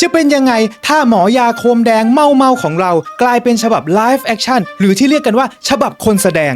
จะเป็นยังไงถ้าหมอยาโคมแดงเมาเมาของเรา กลายเป็นฉบับไลฟ์แอคชั่นหรือที่เรียกกันว่าฉบับคนแสดง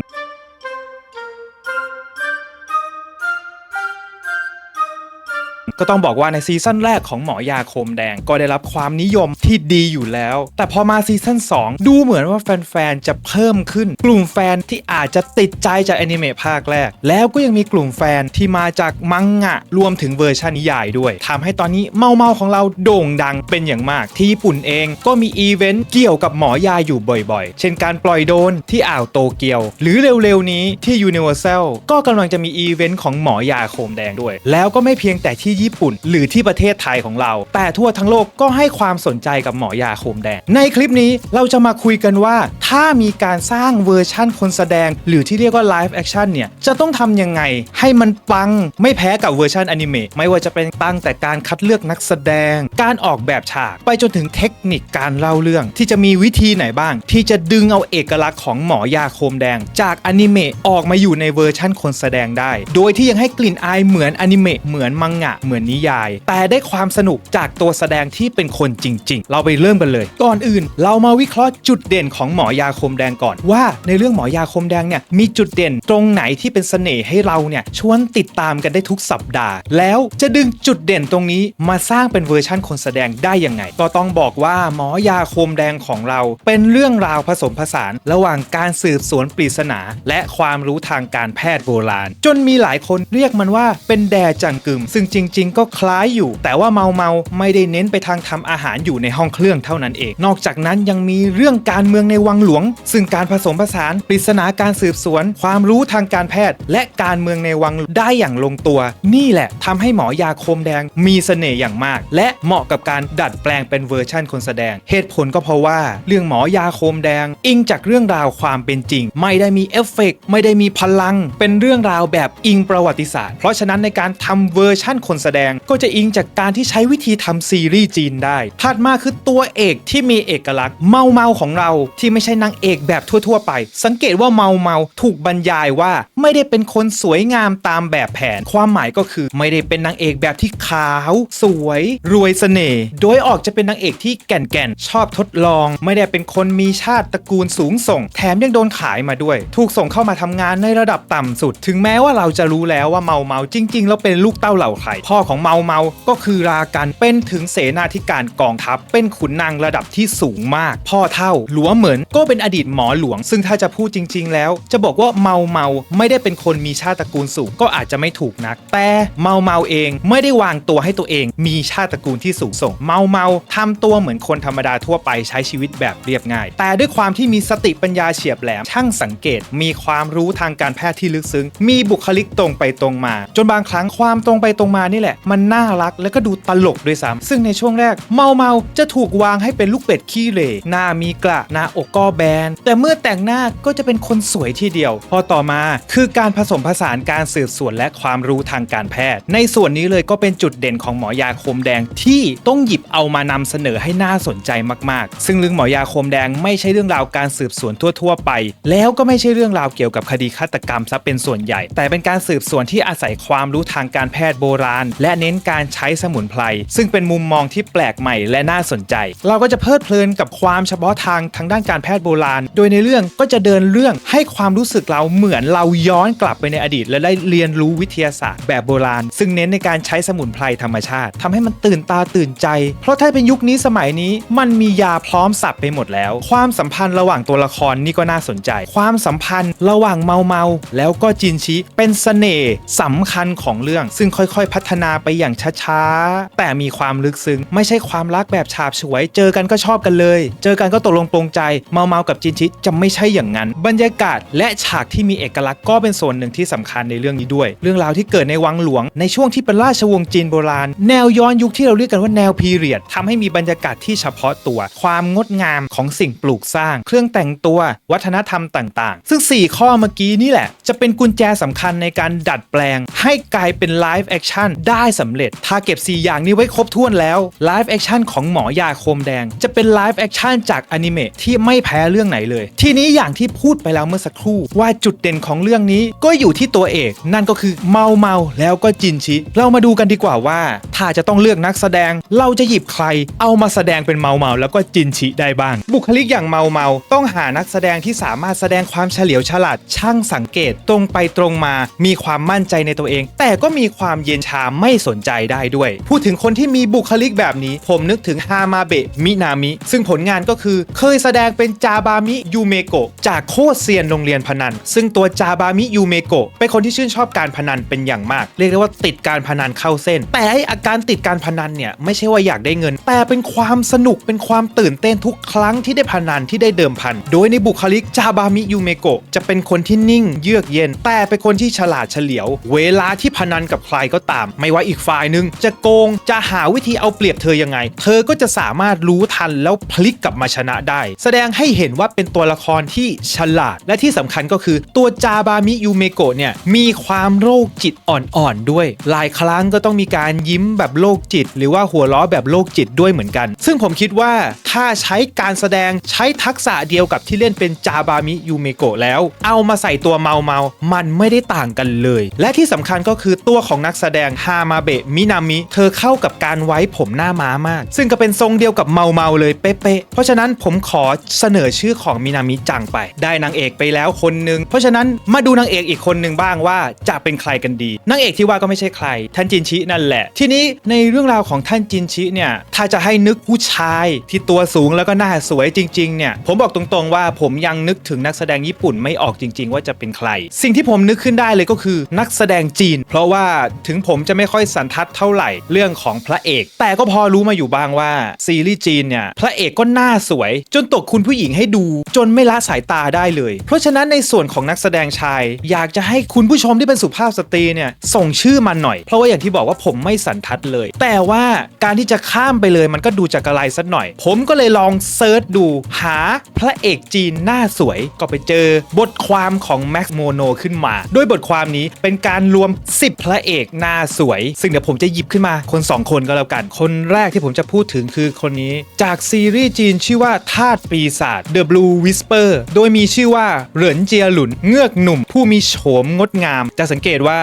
ก็ต้องบอกว่าในซีซั่นแรกของหมอยาโคมแดงก็ได้รับความนิยมที่ดีอยู่แล้ว แต่พอมาซีซั่น2 ดูเหมือนว่าแฟนๆ จะเพิ่มขึ้น กลุ่มแฟนที่อาจจะติดใจจากแอนิเมะภาคแรก แล้วก็ยังมีกลุ่มแฟนที่มาจากมังงะ รวมถึงเวอร์ชันนิยายด้วยทำให้ตอนนี้เมาเมาของเราโด่งดังเป็นอย่างมาก ที่ญี่ปุ่นเองก็มีอีเวนต์เกี่ยวกับหมอยาอยู่บ่อยๆ เช่นการปล่อยโดนที่อ่าวโตเกียว หรือเร็วๆนี้ที่ Universal ก็กำลังจะมีอีเวนต์ของหมอยาโคมแดงด้วย แล้วก็ไม่เพียงแต่ที่ญี่ปุ่น หรือที่ประเทศไทยของเรา แต่ทั่วทั้งโลกก็ให้ความสนใจกับหมอยาโคมแดง ในคลิปนี้เราจะมาคุยกันว่า ถ้ามีการสร้างเวอร์ชั่นคนแสดง หรือที่เรียกว่าไลฟ์แอคชั่นเนี่ยจะต้องทำยังไง ให้มันปังไม่แพ้กับเวอร์ชันอนิเมะไม่ว่าจะเป็นตั้งแต่การคัดเลือกนักแสดง การออกแบบฉาก ไปจนถึงเทคนิคการเล่าเรื่อง ที่จะมีวิธีไหนบ้าง ที่จะดึงเอาเอกลักษณ์ของหมอยาโคมแดง จากอนิเมะออกมาอยู่ในเวอร์ชั่นคนแสดงได้ โดยที่ยังให้กลิ่นอายเหมือนอนิเมะเหมือนมังงะเหมือนนิยาย แต่ได้ความสนุกจากตัวแสดงที่เป็นคนจริง ๆ เราไปเริ่มกันเลย ก่อนอื่น เรามาวิเคราะห์จุดเด่นของหมอยาคมแดงก่อน ว่าในเรื่องหมอยาคมแดงเนี่ยมีจุดเด่นตรงไหนที่เป็นเสน่ห์ให้เราเนี่ยชวนติดตามกันได้ทุกสัปดาห์ แล้วจะดึงจุดเด่นตรงนี้มาสร้างเป็นเวอร์ชั่นคนแสดงได้ยังไง ก็ต้องบอกว่าหมอยาคมแดงของเรา เป็นเรื่องราวผสมผสาน ระหว่างการสืบสวนปริศนา และความรู้ทางการแพทย์โบราณ จนมีหลายคนเรียกมันว่าเป็นแดจังกึมซึ่งจริงๆ ก็คล้ายอยู่ แต่ว่าเมาเมาไม่ได้เน้นไปทางทำอาหารอยู่ในห้องเครื่องเท่านั้นเอง นอกจากนั้นยังมีเรื่องการเมืองในวังหลวง ซึ่งการผสมผสานปริศนาการสืบสวน ความรู้ทางการแพทย์ และการเมืองในวังได้อย่างลงตัว นี่แหละทำให้หมอยาคมแดงมีเสน่ห์อย่างมาก และเหมาะกับการดัดแปลงเป็นเวอร์ชั่นคนแสดง เหตุผลก็เพราะว่า เรื่องหมอยาคมแดง อิงจากเรื่องราวความเป็นจริง ไม่ได้มีเอฟเฟกต์ไม่ได้มีพลัง เป็นเรื่องราวแบบอิงประวัติศาสตร์ เพราะฉะนั้นในการทำเวอร์ชั่นคนแสดงก็จะอิงจากการที่ใช้วิธีทำซีรีส์จีนได้ถัดมาคือตัวเอกที่มีเอกลักษณ์เมาเมาของเราที่ไม่ใช่นางเอกแบบทั่ว ๆ ไป สังเกตว่าเมาเมาถูกบรรยายว่า ไม่ได้เป็นคนสวยงามตามแบบแผน ความหมายก็คือ ไม่ได้เป็นนางเอกแบบที่ขาว สวย รวยเสน่ห์ โดยออกจะเป็นนางเอกที่แก่นๆชอบทดลอง ไม่ได้เป็นคนมีชาติตระกูลสูงส่ง แถมยังโดนขายมาด้วย ถูกส่งเข้ามาทำงานในระดับต่ำสุด ถึงแม้ว่าเราจะรู้แล้วว่าเมาเมาจริง ๆ แล้วเป็นลูกเต้าเหล่าใครพ่อของเมาเมาก็คือรากันเป็นถึงเสนาธิการกองทัพ เป็นขุนนางระดับที่สูงมาก พ่อเท่าหลวเหมือนก็เป็นอดีตหมอหลวง ซึ่งถ้าจะพูดจริง ๆ แล้ว จะบอกว่าเมาเมาไม่ได้เป็นคนมีชาติตระกูลสูงก็อาจจะไม่ถูกนัก แต่เมาเมาเองไม่ได้วางตัวให้ตัวเองมีชาติตระกูลที่สูงส่ง เมาเมาทำตัวเหมือนคนธรรมดาทั่วไปใช้ชีวิตแบบเรียบง่าย แต่ด้วยความที่มีสติปัญญาเฉียบแหลมช่างสังเกต มีความรู้ทางการแพทย์ที่ลึกซึ้ง มีบุคลิกตรงไปตรงมา จนบางครั้งความตรงไปตรงมานี่แหละ มันน่ารักและก็ดูตลกด้วยซ้ำซึ่งในช่วงแรก เมาเมาจะถูกวางให้เป็นลูกเป็ดขี้เหร่หน้ามีกระหน้าอกก็แบนแต่เมื่อแต่งหน้าก็จะเป็นคนสวยทีเดียว พอต่อมาคือือการผสมผสานการสืบสวนและความรู้ทางการแพทย์ ในส่วนนี้เลยก็เป็นจุดเด่นของหมอยาโคมแดงที่ต้องหยิบเอามานำเสนอให้น่าสนใจมากๆ ซึ่งเรื่องหมอยาโคมแดงไม่ใช่เรื่องราวการสืบสวนทั่ว ๆ ไป แล้วก็ไม่ใช่เรื่องราวเกี่ยวกับคดีฆาตกรรมซะเป็นส่วนใหญ่ แต่เป็นการสืบสวนที่อาศัยความรู้ทางการแพทย์โบราณ และเน้นการใช้สมุนไพรซึ่งเป็นมุมมองที่แปลกใหม่และน่าสนใจ เราก็จะเพลิดเพลินกับความเฉพาะทางทางด้านการแพทย์โบราณ โดยในเรื่องก็จะเดินเรื่องให้ความรู้สึกเราเหมือนเราย้อนกลับไปในอดีต และได้เรียนรู้วิทยาศาสตร์แบบโบราณ ซึ่งเน้นในการใช้สมุนไพรธรรมชาติทำให้มันตื่นตาตื่นใจ เพราะถ้าเป็นยุคนี้สมัยนี้มันมียาพร้อมสับไปหมดแล้ว ความสัมพันธ์ระหว่างตัวละครนี่ก็น่าสนใจ ความสัมพันธ์ระหว่างเมาเมาแล้วก็จินชิเป็นเสน่ห์สำคัญของเรื่อง ซึ่งค่อยๆ พัฒนาไปอย่างช้าๆ แต่มีความลึกซึ้ง ไม่ใช่ความรักแบบฉาบฉวย เจอกันก็ชอบกันเลย เจอกันก็ตกลงปรงใจ เมาเมากับจินชิจะไม่ใช่อย่างนั้น บรรยากาศและฉากที่มีเอกลักษณ์ก็็เป็นส่วนหนึ่งที่สำคัญในเรื่องนี้ด้วย เรื่องราวที่เกิดในวังหลวง ในช่วงที่เป็นราชวงศ์จีนโบราณ แนวย้อนยุคที่เราเรียกกันว่าแนวพีเรียดทำให้มีบรรยากาศที่เฉพาะตัว ความงดงามของสิ่งปลูกสร้าง เครื่องแต่งตัว วัฒนธรรมต่าง ๆ ซึ่ง 4 ข้อเมื่อกี้นี่แหละ จะเป็นกุญแจสำคัญในการดัดแปลง ให้กลายเป็นไลฟ์แอคชั่นได้สำเร็จ ถ้าเก็บ 4 อย่างนี้ไว้ครบถ้วนแล้วไลฟ์แอคชั่นของหมอยาโคมแดง จะเป็นไลฟ์แอคชั่นจากอนิเมะที่ไม่แพ้เรื่องไหนเลย ทีนี้อย่างที่พูดไปแล้วเมื่อสักครู่ว่าจุดเด่นของเรื่องงนี้ก็อยู่ที่ตัวเอก นั่นก็คือเมาเมาแล้วก็จินชิ เรามาดูกันดีกว่าว่า ถ้าจะต้องเลือกนักแสดง เราจะหยิบใคร เอามาแสดงเป็นเมาเมาแล้วก็จินชิได้บ้าง บุคลิกอย่างเมาเมาต้องหานักแสดงที่สามารถแสดงความเฉลียวฉลาดช่างสังเกตตรงไปตรงมา มีความมั่นใจในตัวเอง แต่ก็มีความเย็นชาไม่สนใจได้ด้วย พูดถึงคนที่มีบุคลิกแบบนี้ ผมนึกถึงฮามาเบะมินามิ ซึ่งผลงานก็คือเคยแสดงเป็นจาบามิยูเมโกะจากโคเซียนโรงเรียนพนัน ซึ่งตัวจาบามิยูเมโกะเป็นคนที่ชื่นชอบการพนันเป็นอย่างมาก เรียกได้ว่าติดการพนันเข้าเส้น แต่ไออาการติดการพนันเนี่ยไม่ใช่ว่าอยากได้เงิน แต่เป็นความสนุกเป็นความตื่นเต้นทุกครั้งที่ได้พนันที่ได้เดิมพัน โดยในบุคลิกจาบามิยูเมโกะจะเป็นคนที่นิ่งเยือกเย็น แต่เป็นคนที่ฉลาดเฉลียว เวลาที่พนันกับใครก็ตาม ไม่ว่าอีกฝ่ายหนึง จะโกงจะหาวิธีเอาเปรียบเธอยังไง เธอก็จะสามารถรู้ทันแล้วพลิกกลับมาชนะได้ แสดงให้เห็นว่าเป็นตัวละครที่ฉลาดและที่สำคัญก็คือตัวจาบามิยูเมโกะเนี่ยมีความโรคจิตอ่อนๆด้วย หลายครั้งก็ต้องมีการยิ้มแบบโรคจิต หรือว่าหัวล้อแบบโรคจิตด้วยเหมือนกัน ซึ่งผมคิดว่าถ้าใช้การแสดงใช้ทักษะเดียวกับที่เล่นเป็นจาบามิยูเมโกะแล้ว เอามาใส่ตัวเมาเมามันไม่ได้ต่างกันเลย และที่สำคัญก็คือตัวของนักแสดงฮามาเบะมินามิเธอเข้ากับการไว้ผมหน้าม้ามาก ซึ่งก็เป็นทรงเดียวกับเมาเมาเลยเป๊ะๆเพราะฉะนั้นผมขอเสนอชื่อของมินามิจังไป ได้นางเอกไปแล้วคนหนึ่งเพราะฉะนั้นมาดูนางเอกอีกคนหนึ่งบ้างว่าจะเป็นใครกันดีนางเอกที่ว่าก็ไม่ใช่ใครท่านจินชินั่นแหละ ทีนี้ในเรื่องราวของท่านจินชิเนี่ยถ้าจะให้นึกผู้ชายที่ตัวสูงแล้วก็หน้าสวยจริงๆเนี่ยผมบอกตรงๆว่าผมยังนึกถึงนักแสดงญี่ปุ่นไม่ออกจริง ๆ ว่าจะเป็นใคร สิ่งที่ผมนึกขึ้นได้เลยก็คือนักแสดงจีน เพราะว่าถึงผมจะไม่ค่อยสันทัดเท่าไหร่เรื่องของพระเอก แต่ก็พอรู้มาอยู่บ้างว่าซีรีส์จีนเนี่ยพระเอกก็หน้าสวย จนตกคุณผู้หญิงให้ดู จนไม่ละสายตาได้เลย เพราะฉะนั้นในส่วนของนักแสดงชายอยากจะให้คุณผู้ชมที่เป็นสุภาพสตรีเนี่ยส่งชื่อมาหน่อย เพราะว่าอย่างที่บอกว่าผมไม่สันทัดเลย แต่ว่าการที่จะข้ามไปเลยมันก็ดูจากอะไรสักหน่อย ผมก็เลยลองเซิร์ชดูหาพระเอกจีนหน้าสวย ก็ไปเจอบทความของแม็กซ์โมโนขึ้นมาโดยบทความนี้เป็นการรวม 10 พระเอกหน้าสวย ซึ่งเดี๋ยวผมจะหยิบขึ้นมาคน 2 คนก็แล้วกัน คนแรกที่ผมจะพูดถึงคือคนนี้ จากซีรีส์จีนชื่อว่าทาสปีศาจ The Blue Whisper โดยมีชื่อว่าเหรินเจียหลุนเงือกหนุ่มผู้มีโฉมงดงาม จะสังเกตว่า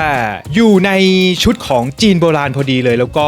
อยู่ในชุดของจีนโบราณพอดีเลย แล้วก็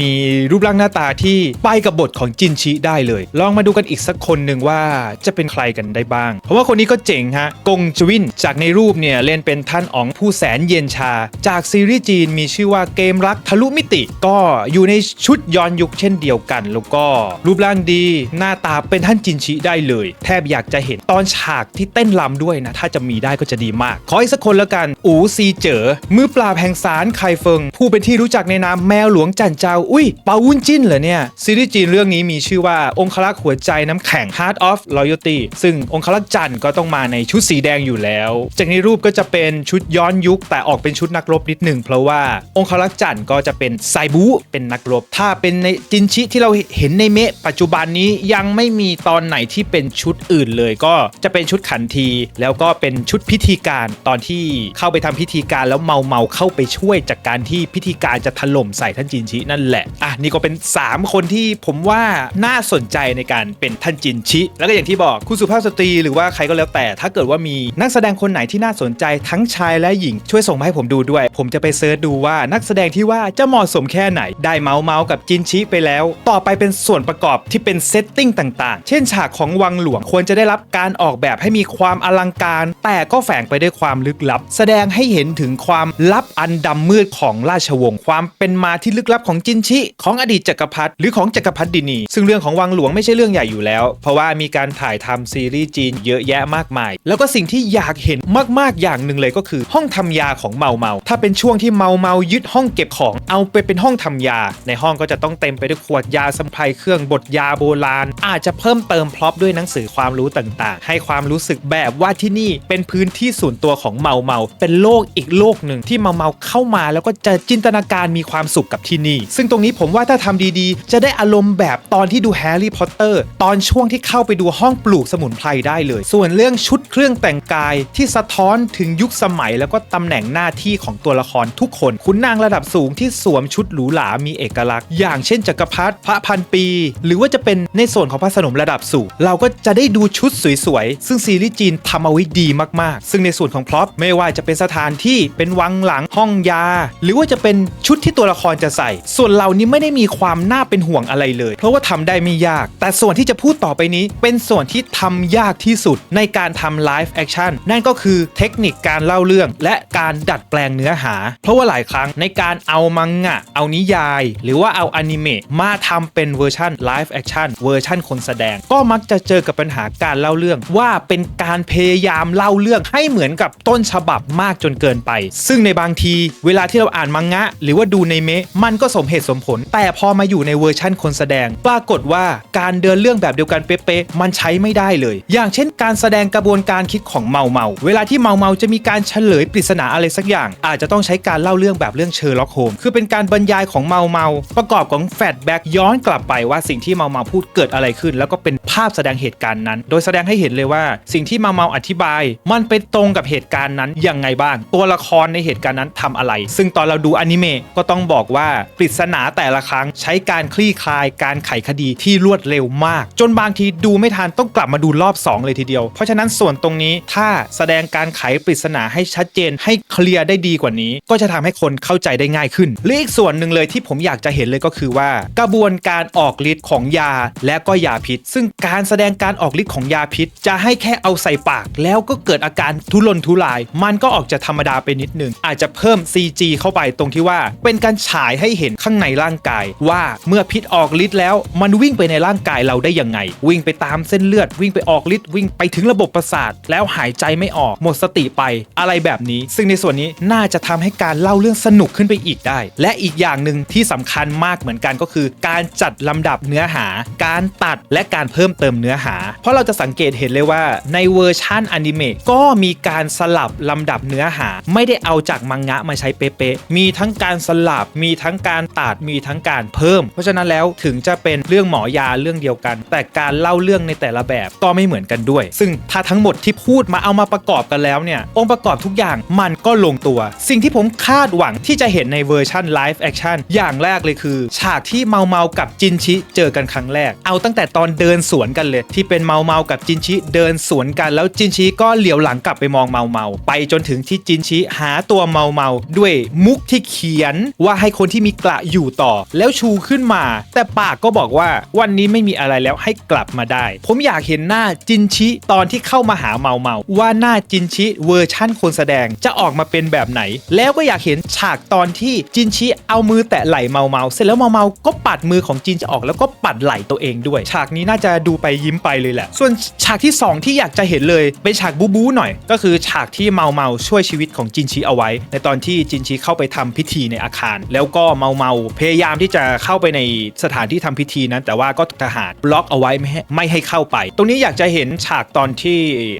มีรูปร่างหน้าตาที่ไปกับบทของจินชิได้เลย ลองมาดูกันอีกสักคนหนึ่งว่าจะเป็นใครกันได้บ้าง เพราะว่าคนนี้ก็เจ๋งฮะกงจวินจากในรูปเนี่ยเล่นเป็นท่านอ๋องผู้แสนเย็นชา จากซีรีส์จีนมีชื่อว่าเกมรักทะลุมิติ ก็อยู่ในชุดย้อนยุคเช่นเดียวกัน แล้วก็รูปร่างดีหน้าตาเป็นท่านจินชิได้เลย แทบอยากจะเห็นตอนฉากที่เต้นรำด้วยนะ ถ้าจะมีได้ก็จะดีมากขออีกสักคนแล้วกัน อูซีเจ๋อมือปราบแห่งสารไคเฟิง ผู้เป็นที่รู้จักในนามแมวหลวงจันเจ้า อุ้ยเปาวุ้นจิ้นเหรอเนี่ย ซีรีส์จีนเรื่องนี้มีชื่อว่าองคลักษ์หัวใจน้ำแข็ง Heart of Loyalty ซึ่งองคลักษ์จันก็ต้องมาในชุดสีแดงอยู่แล้ว จากในรูปก็จะเป็นชุดย้อนยุค แต่ออกเป็นชุดนักรบนิดหนึ่งเพราะว่าองคลักษ์จันก็จะเป็นไซบูเป็นนักรบ ถ้าเป็นในจินชิที่เราเห็นในเมะปัจจุบันนี้ยังไม่มีตอนไหนที่เป็นชุดอื่นเลย ก็จะเป็นชุดขันที แล้วก็เป็นชุดพิธีการตอนที่เข้าไปทำพิธีการแล้วเมาเมาเข้าไปช่วยจากการที่พิธีการจะถล่มใส่ท่านจินชินั่นแหละอะ นี่ก็เป็น 3 คนที่ผมว่าน่าสนใจในการเป็นท่านจินชิ แล้วก็อย่างที่บอกคุณสุภาพสตรีหรือว่าใครก็แล้วแต่ ถ้าเกิดว่ามีนักแสดงคนไหนที่น่าสนใจทั้งชายและหญิงช่วยส่งมาให้ผมดูด้วย ผมจะไปเซิร์ชดูว่านักแสดงที่ว่าจะเหมาะสมแค่ไหน ได้เมาส์เมาส์กับจินชิไปแล้ว ต่อไปเป็นส่วนประกอบที่เป็นเซตติ้งต่างๆ เช่นฉากของวังหลวงควรจะได้รับการออกแบบให้มีความอลังการ แต่ก็แฝงไปด้วยความลึกลับ แสดงให้เห็นถึงความลับอันดำมืดของราชวงศ์ความเป็นมาที่ลึกลับของจินชิขของอดีตจักรพรรดิหรือของจักรพรรดินี ซึ่งเรื่องของวังหลวงไม่ใช่เรื่องใหญ่อยู่แล้ว เพราะว่ามีการถ่ายทำซีรีส์จีนเยอะแยะมากมาย แล้วก็สิ่งที่อยากเห็นมากๆอย่างหนึ่งเลยก็คือ ห้องทำยาของเมาเมาถ้าเป็นช่วงที่เมาเมายึดห้องเก็บของเอาไปเป็นห้องทำยา ในห้องก็จะต้องเต็มไปด้วยขวดยาสมุนไพรเครื่องบดยาโบราณ อาจจะเพิ่มเติมพร็อพด้วยหนังสือความรู้ต่างๆ ให้ความรู้สึกแบบว่าที่นี่เป็นพื้นที่ส่วนตัวของเมาเมาเป็นโลกอีกโลกหนึ่งที่เมาเมาเข้ามาแล้วก็จะจินตนาการมีความสุขกับที่นี่ ซึ่งตรงนี้ผมว่า่าถ้าทำดีๆ จะได้อารมณ์แบบตอนที่ดูแฮร์รี่พอตเตอร์ตอนช่วงที่เข้าไปดูห้องปลูกสมุนไพรได้เลย ส่วนเรื่องชุดเครื่องแต่งกายที่สะท้อนถึงยุคสมัยแล้วก็ตำแหน่งหน้าที่ของตัวละครทุกคน คุณนางระดับสูงที่สวมชุดหรูหรามีเอกลักษณ์ อย่างเช่นจักรพรรดิพระพันปี หรือว่าจะเป็นในส่วนของพระสนมระดับสูง เราก็จะได้ดูชุดสวยๆซึ่งซีรีส์จีนทำเอาไว้ดีมากๆ ซึ่งในส่วนของพล็อพไม่ว่าจะเป็นสถานที่เป็นวังหลังห้องยา หรือว่าจะเป็นชุดที่ตัวละครจะใส่ ส่วนเหล่านี้ไม่ได้ไมีความน่าเป็นห่วงอะไรเลย เพราะว่าทำได้ไม่ยาก แต่ส่วนที่จะพูดต่อไปนี้ เป็นส่วนที่ทำยากที่สุดในการทำไลฟ์แอคชั่นนั่นก็คือเทคนิคการเล่าเรื่องและการดัดแปลงเนื้อหา เพราะว่าหลายครั้งในการเอามังงะ เอานิยาย หรือว่าเอาอนิเมะมาทำเป็นเวอร์ชันไลฟ์แอคชั่นเวอร์ชันคนแสดง ก็มักจะเจอกับปัญหาการเล่าเรื่องว่าเป็นการพยายามเล่าเรื่องให้เหมือนกับต้นฉบับมากจนเกินไป ซึ่งในบางที เวลาที่เราอ่านมังงะ หรือว่าดูในเมะมันก็สมเหตุสมผลแต่พอมาอยู่ในเวอร์ชั่นคนแสดง ปรากฏว่าการเดินเรื่องแบบเดียวกันเป๊ะๆมันใช้ไม่ได้เลย อย่างเช่น การแสดงกระบวนการคิดของเมาเมาเวลาที่เมาเมาจะมีการเฉลยปริศนาอะไรสักอย่าง อาจจะต้องใช้การเล่าเรื่องแบบเรื่องเชอร์ล็อกโฮมคือเป็นการบรรยายของเมาเมาประกอบของแฟลชแบ็กย้อนกลับไปว่าสิ่งที่เมาเมาพูดเกิดอะไรขึ้น แล้วก็เป็นภาพแสดงเหตุการณ์นั้น โดยแสดงให้เห็นเลยว่า สิ่งที่เมาเมาอธิบาย มันเป็นตรงกับเหตุการณ์นั้นยังไงบ้าง ตัวละครในเหตุการณ์นั้นทำอะไร ซึ่งตอนเราดูอนิเมะก็ต้องบอกว่าปริศนาแต่ละครั้ง ใช้การคลี่คลายการไขคดีที่รวดเร็วมาก จนบางทีดูไม่ทันต้องกลับมาดูรอบ 2 เลยทีเดียว เพราะฉะนั้นส่วนตรงนี้ถ้าแสดงการไขปริศนาให้ชัดเจนให้เคลียร์ได้ดีกว่านี้ ก็จะทำให้คนเข้าใจได้ง่ายขึ้นและอีกส่วนหนึ่งเลยที่ผมอยากจะเห็นเลยก็คือว่า กระบวนการออกฤทธิ์ของยาและก็ยาพิษ ซึ่งการแสดงการออกฤทธิ์ของยาพิษ จะให้แค่เอาใส่ปาก แล้วก็เกิดอาการทุรนทุราย มันก็ออกจะธรรมดาไปนิดนึงอาจจะเพิ่ม CG เข้าไปตรงที่ว่า เป็นการฉายให้เห็นข้างในร่างกายว่าเมื่อพิษออกฤทธิ์แล้ว มันวิ่งไปในร่างกายเราได้ยังไง วิ่งไปตามเส้นเลือด วิ่งไปออกฤทธิ์วิ่งไปถึงระบบประสาท แล้วหายใจไม่ออกหมดสติไปอะไรแบบนี้ ซึ่งในส่วนนี้น่าจะทำให้การเล่าเรื่องสนุกขึ้นไปอีกได้ และอีกอย่างหนึ่งที่สำคัญมากเหมือนกันก็คือ การจัดลำดับเนื้อหา การตัดและการเพิ่มเติมเนื้อหา เพราะเราจะสังเกตเห็นเลยว่าในเวอร์ชั่นอนิเมะก็มีการสลับลำดับเนื้อหา ไม่ได้เอาจากมังงะมาใช้เป๊ะๆมีทั้งการสลับมีทั้งการตัดมีทั้งการเพิ่ม เพราะฉะนั้นแล้วถึงจะเป็นเรื่องหมอยาเรื่องเดียวกัน แต่การเล่าเรื่องในแต่ละแบบก็ไม่เหมือนกันด้วย ซึ่งถ้าทั้งหมดที่พูดมาเอามาประกอบกันแล้วเนี่ยองค์ประกอบทุกอย่างมันก็ลงตัว สิ่งที่ผมคาดหวังที่จะเห็นในเวอร์ชันไลฟ์แอคชั่นอย่างแรกเลยคือ ฉากที่เมาเมากับจินชิเจอกันครั้งแรก เอาตั้งแต่ตอนเดินสวนกันเลย ที่เป็นเมาเมากับจินชิเดินสวนกันแล้วจินชิก็เหลียวหลังกลับไปมองเมาเมาไปจนถึงที่จินชิหาตัวเมาเมาด้วยมุกที่เขียนว่าให้คนที่มีกระอยู่ต่อแล้วชูขึ้นมา แต่ปากก็บอกว่าวันนี้ไม่มีอะไรแล้วให้กลับมาได้ ผมอยากเห็นหน้าจินชิตอนที่เข้ามาหาเมาเมาว่าหน้าจินชิเวอร์ชั่นคนแสดงจะออกมาเป็นแบบไหน แล้วก็อยากเห็นฉากตอนที่จินชิเอามือแตะไหล่เมาเมาเสร็จแล้วเมาเมาก็ปัดมือของจินจะออกแล้วก็ปัดไหล่ตัวเองด้วย ฉากนี้น่าจะดูไปยิ้มไปเลยแหละ ส่วนฉากที่ 2 ที่อยากจะเห็นเลยเป็นฉากบูบูหน่อย ก็คือฉากที่เมาเมาช่วยชีวิตของจินชิเอาไว้ ในตอนที่จินชิเข้าไปทำพิธีในอาคาร แล้วก็เมาเมาพยายามที่จะเข้าไปในสถานที่ทำพิธีนั้น แต่ว่าก็ทหารบล็อกเอาไว้ไม่ให้ไม่ให้เข้าไป ตรงนี้อยากจะเห็นฉากตอนที่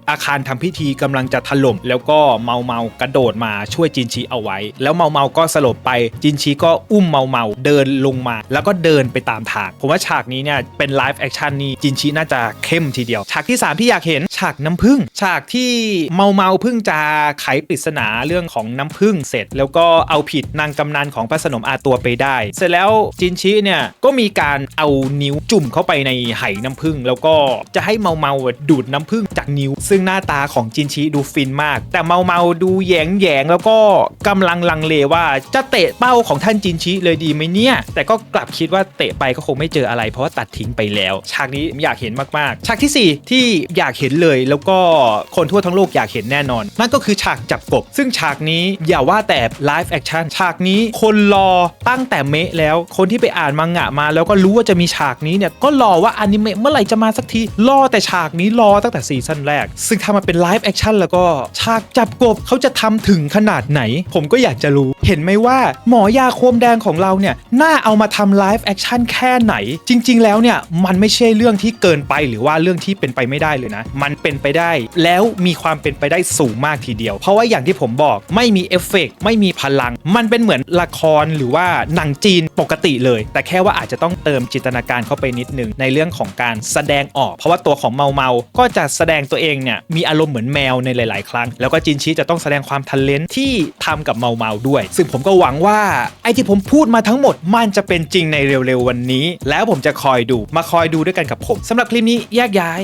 อาคารทำพิธีกำลังจะถล่ม แล้วก็เมาเมากระโดดมาช่วยจินชิเอาไว้ แล้วเมาเมาก็สลบไปจินชิก็อุ้มเมาเมาเดินลงมา แล้วก็เดินไปตามทางผมว่าฉากนี้เนี่ยเป็นไลฟ์แอคชั่นนี่จินชิน่าจะเข้มทีเดียว ฉากที่ 3 ที่อยากเห็นฉากน้ำผึ้งฉากที่เมาเมาเพิ่งจะไขปริศนาเรื่องของน้ำผึ้งเสร็จ แล้วก็เอาผิดนางกำนันของพระสนมอาตัวไปได้ เสร็จแล้วจินชิเนี่ยก็มีการเอานิ้วจุ่มเข้าไปในไหน้ำผึ้งแล้วก็จะให้เมาเมาดูดน้ำผึ้งจากนิ้ว ซึ่งหน้าตาของจินชิดูฟินมาก แต่เมาเมาดูแยงแยงแล้วก็กำลังลังเลว่าจะเตะเป้าของท่านจินชิเลยดีไหมเนี่ย แต่ก็กลับคิดว่าเตะไปก็คงไม่เจออะไร เพราะว่าตัดทิ้งไปแล้ว ฉากนี้อยากเห็นมากๆ ฉากทีสี่4 ที่อยากเห็นเลยแล้วก็คนทั่วทั้งโลกอยากเห็นแน่นอน นั่นก็คือฉากจับกบ ซึ่งฉากนี้อย่าว่าแต่ไลฟ์แอคชั่นฉากนี้คนรอตั้งแต่เมะแล้วคนที่ไปอ่านมังงะมา แล้วก็รู้ว่าจะมีฉากนี้เนี่ยก็รอว่าอนิเมะเมื่อไหร่จะมาสักทีรอแต่ฉากนี้รอตั้งแต่ซีซั่นแรก ซึ่งถ้ามาเป็นไลฟ์แอคชั่นแล้วก็ฉากจับกบเขาจะทำถึงขนาดไหน ผมก็อยากจะรู้ เห็นไหมว่าหมอยาโคมแดงของเราเนี่ยน่าเอามาทำไลฟ์แอคชั่นแค่ไหน จริง ๆ แล้วเนี่ยมันไม่ใช่เรื่องที่เกินไปหรือว่าเรื่องที่เป็นไปไม่ได้เลยนะ มันเป็นไปได้ แล้วมีความเป็นไปได้สูงมากทีเดียว เพราะว่าอย่างที่ผมบอกไม่มีเอฟเฟกต์ไม่มีพลัง มันเป็นเหมือนละครหรือว่าหนังจีนปกติเลย แต่แค่ว่าอาจจะต้องเติมจินตนาการเข้าไปนิดนึงในเรื่องของการแสดงออก เพราะว่าตัวของเมาเมาก็จะแสดงตัวเองเนี่ยมีอารมณ์เหมือนแมวในหลาย ๆ ครั้ง แล้วก็จินชิจะต้องแสดงความทันเลนที่ทำกับเมาเมาด้วยซึ่งผมก็หวังว่า ไอที่ผมพูดมาทั้งหมดมันจะเป็นจริงในเร็วๆวันนี้ แล้วผมจะคอยดูมาคอยดูด้วยกันกับผมสำหรับคลิปนี้แยกย้าย